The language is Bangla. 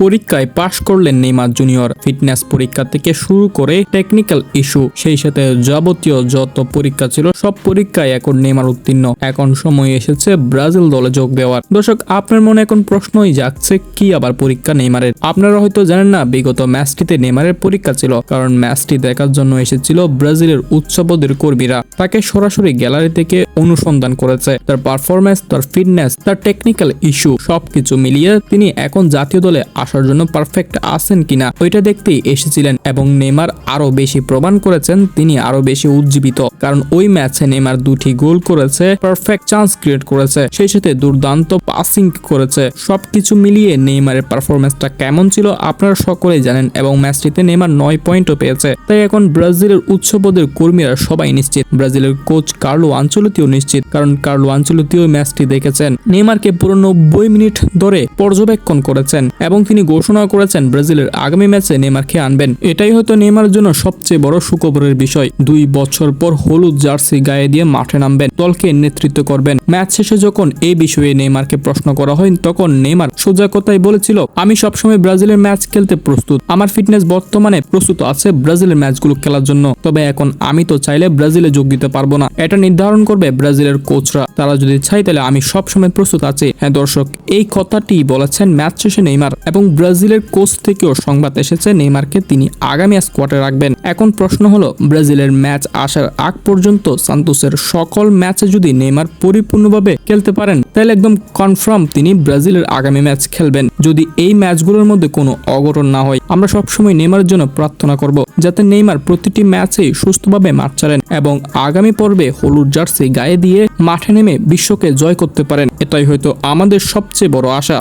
পরীক্ষায় পাশ করলেন নেইমার জুনিয়র। ফিটনেস পরীক্ষা থেকে শুরু করে টেকনিক্যাল ইস্যু সেই সাথে যাবতীয় যত পরীক্ষা ছিল, সব পরীক্ষায় এখন নেইমার উত্তীর্ণ। এখন সময় এসেছে ব্রাজিল দলে যোগ দেওয়ার। দর্শক, আপনার মনে এখন প্রশ্নই যাচ্ছে কি আবার পরীক্ষা নেইমারের? আপনারা হয়তো জানেন না, বিগত ম্যাচটিতে নেইমারের পরীক্ষা ছিল, কারণ ম্যাচটি দেখার জন্য এসেছিল ব্রাজিলের উচ্চপদের কর্মীরা। তাকে সরাসরি গ্যালারি থেকে অনুসন্ধান করেছে। তার পারফরমেন্স তার ফিটনেস তার টেকনিক্যাল ইস্যু সবকিছু মিলিয়ে তিনি এখন জাতীয় দলে আসার জন্য পারফেক্ট আছেন কিনা, ওইটা দেখতেই এসেছিলেন এবং নেইমার আরও বেশি প্রমাণ করেছেন, তিনি আরও বেশি উজ্জীবিত। কারণ ওই ম্যাচে নেমার দুটি গোল করেছে পারফেক্ট চান্স ক্রিয়েট করেছে, সেই সাথে দুর্দান্ত পাসিং করেছে। সবকিছু মিলিয়ে নেইমারের পারফরমেন্সটা কেমন ছিল আপনারা সকলেই জানেন এবং ম্যাচটিতে নেইমার নয় পয়েন্টও পেয়েছে। তাই এখন ব্রাজিলের উচ্চপদের কর্মীরা সবাই নিশ্চিত, ব্রাজিলের কোচ কার্লো আঞ্চলতিও নিশ্চিত, কারণ কার্লো আঞ্চলতিও ম্যাচটি দেখেছেন। নেইমারকে পুরো নব্বই মিনিট ধরে পর্যবেক্ষণ করেছেন এবং তিনি ঘোষণা করেছেন ব্রাজিলের আগামী ম্যাচে নেইমারকে আনবেন। এটাই হয়তো নেইমারের জন্য সবচেয়ে বড় সুখবরের বিষয়। দুই বছর পর হলুদ জার্সি গায়ে দিয়ে মাঠে নামবেন। দলকে নেতৃত্ব করবেন। ম্যাচ শেষে যখন এই বিষয়ে নেইমারকে প্রশ্ন করা হয়, তখন নেইমার সোজা কথাই বলেছিল, আমি সবসময় ব্রাজিলের ম্যাচ খেলতে প্রস্তুত। আমার ফিটনেস বর্তমানে প্রস্তুত আছে ব্রাজিলের ম্যাচগুলো খেলার জন্য। তবে এখন আমি তো চাইলে ব্রাজিলে যোগ দিতে পারব না। এটা নির্ধারণ করবে ব্রাজিলের কোচরা। তারা যদি চাই তাহলে আমি সবসময় প্রস্তুত আছি। হ্যাঁ দর্শক, এই কথাটি বলেছেন ম্যাচ শেষে নেইমার। এবং ব্রাজিলের কোচ থেকেও সংবাদ এসেছে নেইমারকে তিনি আগামী স্কোয়াডে রাখবেন। এখন প্রশ্ন হলো, ব্রাজিলের ম্যাচ আসার আগ পর্যন্ত সান্তোসের সকল ম্যাচে যদি নেইমার পরিপূর্ণভাবে খেলতে পারেন, তাহলে একদম কনফার্ম তিনি ব্রাজিলের আগামী ম্যাচ খেলবেন। যদি এই ম্যাচগুলোর মধ্যে কোনো অঘটন না হয়, আমরা সবসময় নেইমারের জন্য প্রার্থনা করব, যাতে নেইমার প্রতিটি ম্যাচেই সুস্থভাবে মাঠ ছাড়েন এবং আগামী পর্বে হলুদ জার্সি গায়ে দিয়ে মাঠে নেমে বিশ্বকে জয় করতে পারেন। এটাই হয়তো আমাদের সবচেয়ে বড় আশা।